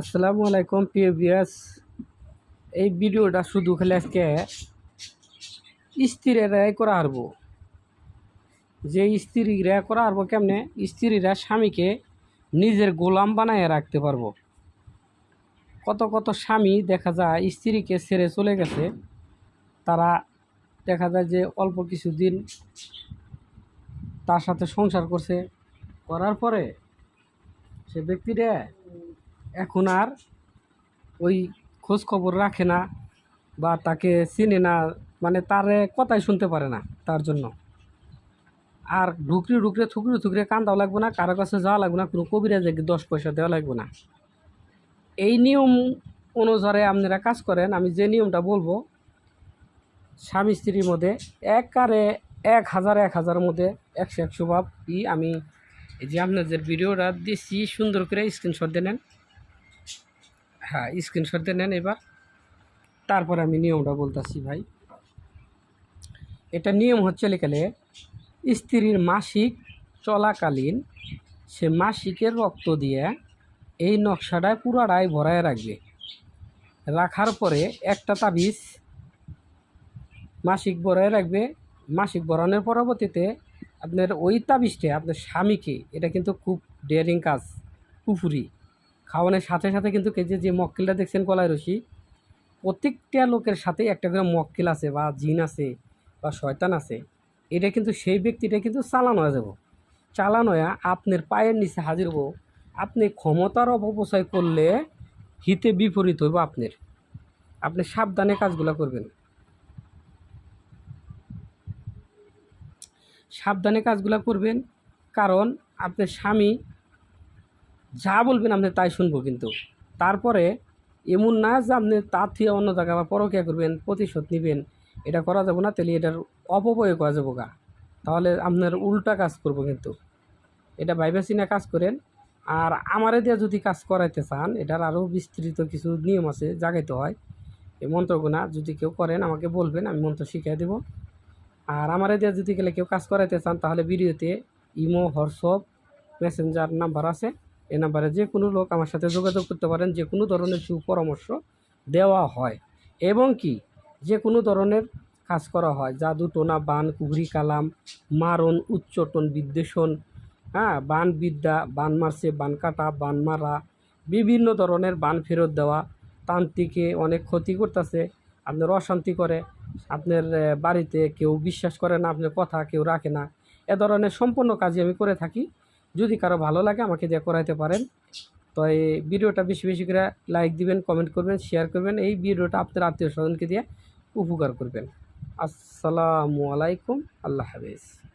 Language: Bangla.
আসসালামু আলাইকুম, প্রিয় বিয়াস এই ভিডিওটা শুধু খালি আজকে স্ত্রীরাই করা হারবো। যে স্ত্রীরা করা হারবো কেমনে? স্ত্রীরা স্বামীকে নিজের গোলাম বানায় রাখতে পারব। কত কত স্বামী দেখা যায় স্ত্রীকে ছেড়ে চলে গেছে। তারা দেখা যায় যে অল্প কিছুদিন তার সাথে সংসার করছে। করার পরে সে ব্যক্তিরা এখন আর ওই খোঁজ খবর রাখে না বা তাকে চিনে না মানে তারে কথাই শুনতে পারে না তার জন্য। আর ঢুকরে ঢুকরে, থুকরে থুকরে কান্দাও লাগবে না, কারও কাছে যাওয়া লাগবে না, কোনো কবিরাজে দশ পয়সা দেওয়া লাগবে না। এই নিয়ম অনুসারে আপনারা কাজ করেন, আমি যে নিয়মটা বলব, স্বামী স্ত্রীর মধ্যে একারে এক হাজার, এক হাজারের মধ্যে একশো একশো ভাব ই আমি এই যে আপনাদের ভিডিওটা দিচ্ছি, সুন্দর করে স্ক্রিনশট দিয়ে নেন। হ্যাঁ স্ক্রিনশট নেন এবার। তারপরে আমি নিয়মটা বলতেছি ভাই। এটা নিয়ম হচ্ছে লেখালে স্ত্রীর মাসিক চলাকালীন সে মাসিকের রক্ত দিয়ে এই নকশাটায় পুরাটাই ভরায় রাখবে। রাখার পরে একটা তাবিজ মাসিক ভরায় রাখবে। মাসিক ভরানোর পরবর্তীতে আপনার ওই তাবিজটা আপনার স্বামীকে, এটা কিন্তু খুব ডেয়ারিং কাজ পুফুরি খাওয়ানোর সাথে সাথে কিন্তু যে যে মক্কেলটা দেখছেন কলাই রশি, প্রত্যেকটা লোকের সাথে একটা করে মক্কেল আছে বা জিন আছে বা শয়তান আছে, এটা কিন্তু সেই ব্যক্তিটা কিন্তু চালানো যাব। চালানো আপনার পায়ের নিচে হাজির হব। আপনি ক্ষমতার অপপ্রচার করলে হিতে বিপরীত হইব আপনার। আপনি সাবধানে কাজগুলো করবেন। সাবধানে কাজগুলো করবেন, কারণ আপনার স্বামী যা বলবেন আপনি তাই শুনব কিন্তু। তারপরে এমন না যে আপনি তার থেকে অন্য জায়গায় বা পরকিয়া করবেন, প্রতিশোধ নেবেন, এটা করা যাবে না, তাহলে এটার অপব্যয় করা যাব গা। তাহলে আপনার উল্টা কাজ করব কিন্তু। এটা ভাইবে চিনা কাজ করেন। আর আমারে দিয়ে যদি কাজ করাইতে চান, এটার আরও বিস্তৃত কিছু নিয়ম আছে, জাগাইতে হয়। এই মন্ত্রগুনা যদি কেউ করেন, আমাকে বলবেন, আমি মন্ত্র শিখিয়ে দেবো। আর আমারে দিয়ে যদি গেলে কেউ কাজ করাইতে চান, তাহলে ভিডিওতে ইমো, হোয়াটসঅ্যাপ, মেসেঞ্জার নাম্বার আছে। এই নাম্বারে যে কোনো লোক আমার সাথে যোগাযোগ করতে পারেন, যে কোনো ধরনের সুপরামর্শ দেওয়া হয় এবং কি যে কোনো ধরনের কাজ করা হয়। জাদু, টোনা, বান কুহরি কালাম, মারণ, উচ্চটন, বিদ্বেষণ হ্যাঁ বান বিদ্যা, বান মারছে, বান কাটা, বান মারা, বিভিন্ন ধরনের বান ফেরত দেওয়া, তান্ত্রিকে অনেক ক্ষতি করতেছে, আপনার অশান্তি করে, আপনার বাড়িতে কেউ বিশ্বাস করে না, আপনার কথা কেউ রাখে না, এ ধরনের সম্পূর্ণ কাজই আমি করে থাকি। যদি কারও ভালো লাগে আমাকে দিয়ে করাইতে পারেন, তো এই ভিডিওটা বেশি বেশি করে লাইক দিবেন কমেন্ট করবেন শেয়ার করবেন, এই ভিডিওটা আপনার আত্মীয় স্বজনকে দিয়ে উপকার করবেন। আসসালামু আলাইকুম, আল্লাহ হাফেজ।